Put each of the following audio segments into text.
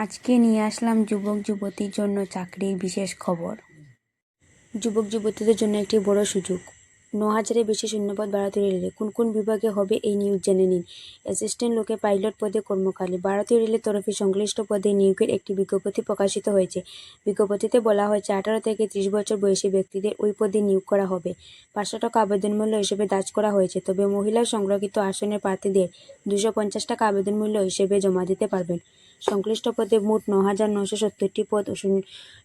আজকে নিয়ে আসলাম যুবক যুবতীর জন্য চাকরির বিশেষ খবর। যুবক যুবতীদের জন্য একটি বড় সুযোগ। ন হাজারের বেশি শূন্যপদ ভারতীয় রেলে। কোন কোন বিভাগে হবে এই নিয়োগ জেনে নিন। অ্যাসিস্ট্যান্ট লোকে পাইলট পদে কর্মকালে। ভারতীয় রেলের তরফে সংশ্লিষ্ট পদে নিয়োগের একটি বিজ্ঞপ্তি প্রকাশিত হয়েছে। বিজ্ঞপ্তিতে বলা হয়েছে, আঠারো থেকে ত্রিশ বছর বয়সী ব্যক্তিদের ওই পদে নিয়োগ করা হবে। পাঁচশো টাকা আবেদন মূল্য হিসেবে দাজ করা হয়েছে। তবে মহিলা সংরক্ষিত আসনের প্রার্থীদের দুশো পঞ্চাশ টাকা আবেদন মূল্য হিসেবে জমা দিতে পারবেন। সংশ্লিষ্ট পদে মোট ন হাজার নশো সত্তরটি পদ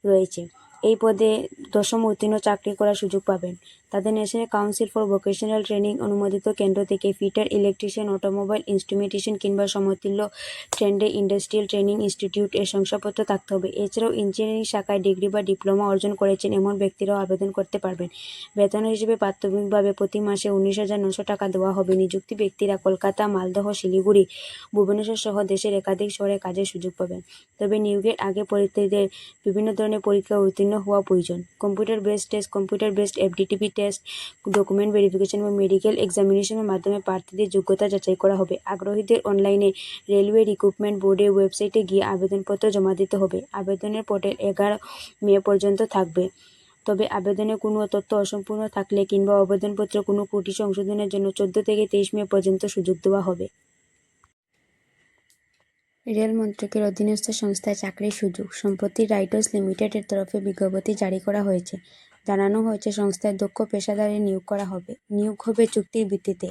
রয়েছে। এই পদে দশম উত্তীর্ণ চাকরি করার সুযোগ পাবেন। তাদের National Council for Vocational Training অনুমোদিত কেন্দ্র থেকে ফিটার ইলেকট্রিশিয়ান, অটোমোবাইল ইনস্ট্রুমেন্টেশন কিংবা সমতুল্য ট্রেন্ডে ইন্ডাস্ট্রিয়াল ট্রেনিং ইনস্টিটিউট এর শংসাপত্র থাকতে হবে। এছাড়াও ইঞ্জিনিয়ারিং শাখায় ডিগ্রি বা ডিপ্লোমা অর্জন করেছেন এমন ব্যক্তিরাও আবেদন করতে পারবেন। বেতন হিসেবে প্রাথমিকভাবে প্রতি মাসে উনিশ হাজার নশো টাকা দেওয়া হবে। নিযুক্তি ব্যক্তিরা কলকাতা, মালদহ, শিলিগুড়ি, ভুবনেশ্বর সহ দেশের একাধিক শহরে কাজের সুযোগ পাবেন। তবে নিয়োগের আগে পরীক্ষার্থীদের বিভিন্ন ধরনের পরীক্ষা উত্তীর্ণ হওয়া প্রয়োজন। Computer based test computer based FDTP test document verification এবং মেডিকেল এক্সামিনেশনের মাধ্যমে প্রার্থীদের যোগ্যতা যাচাই করা হবে। আগ্রহীদের অনলাইনে রেলওয়ে রিক্রুটমেন্ট বোর্ডের ওয়েবসাইটে গিয়ে আবেদনপত্র জমা দিতে হবে। আবেদনের পোর্টাল এগারো মে পর্যন্ত থাকবে। তবে আবেদনে কোনো তথ্য অসম্পূর্ণ থাকলে কিংবা আবেদনপত্রে কোনো ত্রুটি সংশোধনের জন্য চোদ্দ থেকে তেইশ মে পর্যন্ত সুযোগ দেওয়া হবে। রেল মন্ত্রকের অধীনস্থ সংস্থায় চাকরির সুযোগ, সম্প্রতি রাইটার্স লিমিটেডের তরফে বিজ্ঞপ্তি জারি করা হয়েছে। জানানো হয়েছে, সংস্থায় দক্ষ পেশাদারে নিয়োগ করা হবে। নিয়োগ হবে চুক্তির ভিত্তিতে।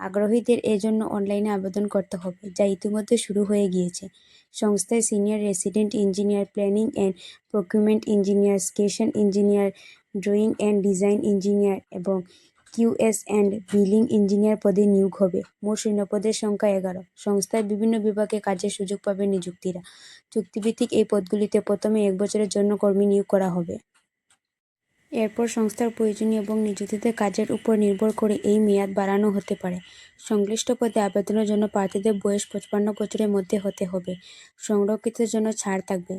আগ্রহীদের এজন্য অনলাইনে আবেদন করতে হবে, যা ইতিমধ্যে শুরু হয়ে গিয়েছে। সংস্থায় senior resident engineer planning and procurement engineer execution engineer, drawing and design engineer এবং কিউএস অ্যান্ড বিলিং ইঞ্জিনিয়ার পদে নিয়োগ হবে। মোট শূন্যপদের সংখ্যা এগারো। সংস্থার বিভিন্ন বিভাগে কাজের সুযোগ পাবে নিযুক্তিরা। চুক্তিভিত্তিক এই পদগুলিতে প্রথমে এক বছরের জন্য কর্মী নিয়োগ করা হবে। এরপর সংস্থার প্রয়োজনীয় এবং নিযুক্তিতে কাজের উপর নির্ভর করে এই মেয়াদ বাড়ানো হতে পারে। সংশ্লিষ্ট পদে আবেদনের জন্য প্রার্থীদের বয়স পঁচপান্ন বছরের মধ্যে হতে হবে। সংরক্ষিতের জন্য ছাড় থাকবে।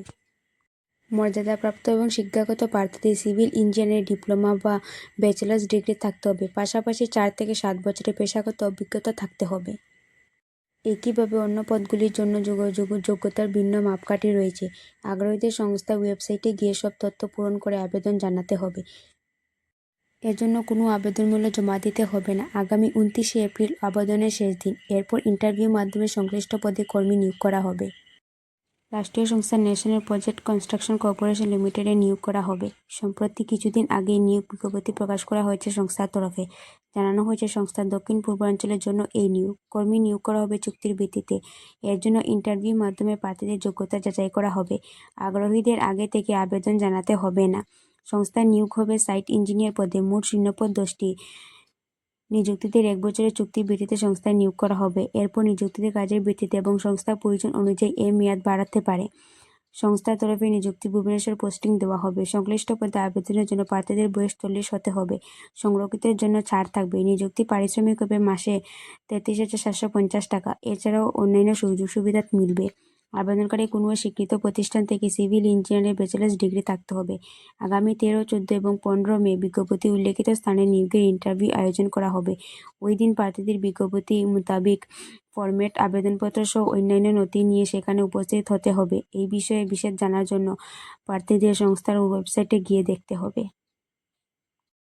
মর্যাদাপ্রাপ্ত এবং শিক্ষাগত প্রার্থীদের সিভিল ইঞ্জিনিয়ারিং ডিপ্লোমা বা ব্যাচেলার্স ডিগ্রি থাকতে হবে। পাশাপাশি চার থেকে সাত বছরের পেশাগত অভিজ্ঞতা থাকতে হবে। একইভাবে অন্য পদগুলির জন্য যোগাযোগ যোগ্যতার ভিন্ন মাপকাঠি রয়েছে। আগ্রহীদের সংস্থার ওয়েবসাইটে গিয়ে সব তথ্য পূরণ করে আবেদন জানাতে হবে। এজন্য কোনো আবেদন মূল্য জমা দিতে হবে না। আগামী উনত্রিশে এপ্রিল আবেদনের শেষ দিন। এরপর ইন্টারভিউ মাধ্যমে সংশ্লিষ্ট পদে কর্মী নিয়োগ করা হবে। রাষ্ট্রীয় সংস্থা ন্যাশনাল প্রজেক্ট কনস্ট্রাকশন কর্পোরেশন লিমিটেডে নিয়োগ করা হবে। সম্প্রতি কিছুদিন আগে নিয়োগ বিজ্ঞপ্তি প্রকাশ করা হয়েছে সংস্থার তরফে। জানানো হয়েছে, সংস্থার দক্ষিণ পূর্বাঞ্চলের জন্য এই নিয়োগ, কর্মী নিয়োগ করা হবে চুক্তির ভিত্তিতে। এর জন্য ইন্টারভিউ মাধ্যমে প্রার্থীদের যোগ্যতা যাচাই করা হবে। আগ্রহীদের আগে থেকে আবেদন জানাতে হবে না। সংস্থার নিয়োগ হবে সাইট ইঞ্জিনিয়ার পদে। মোট শূন্যপদ দশটি। নিযুক্তিদের এক বছরের চুক্তির ভিত্তিতে সংস্থায় নিয়োগ করা হবে। এরপর নিযুক্তিদের কাজের ভিত্তিতে এবং সংস্থার প্রয়োজন অনুযায়ী এর মেয়াদ বাড়াতে পারে। সংস্থার তরফে নিযুক্তি ভুবনেশ্বর পোস্টিং দেওয়া হবে। সংশ্লিষ্ট পদে আবেদনের জন্য প্রার্থীদের বয়স চল্লিশ হতে হবে। সংরক্ষিতের জন্য ছাড় থাকবে। নিযুক্তি পারিশ্রমিক হবে মাসে তেত্রিশ হাজার সাতশো পঞ্চাশ টাকা। এছাড়াও অন্যান্য সুযোগ সুবিধা মিলবে। আবেদনকারী কোনো শিক্ষিত প্রতিষ্ঠান থেকে সিভিল ইঞ্জিনিয়ারিং ব্যাচেলার্স ডিগ্রি থাকতে হবে। আগামী তেরো, চোদ্দ এবং পনেরো মে বিজ্ঞপ্তি উল্লেখিত স্থানে নিয়োগের ইন্টারভিউ আয়োজন করা হবে। ওই দিন প্রার্থীদের বিজ্ঞপ্তি মোতাবেক ফরম্যাট আবেদনপত্র সহ অন্যান্য নথি নিয়ে সেখানে উপস্থিত হতে হবে। এই বিষয়ে বিশেষ জানার জন্য প্রার্থীদের সংস্থার ওয়েবসাইটে গিয়ে দেখতে হবে।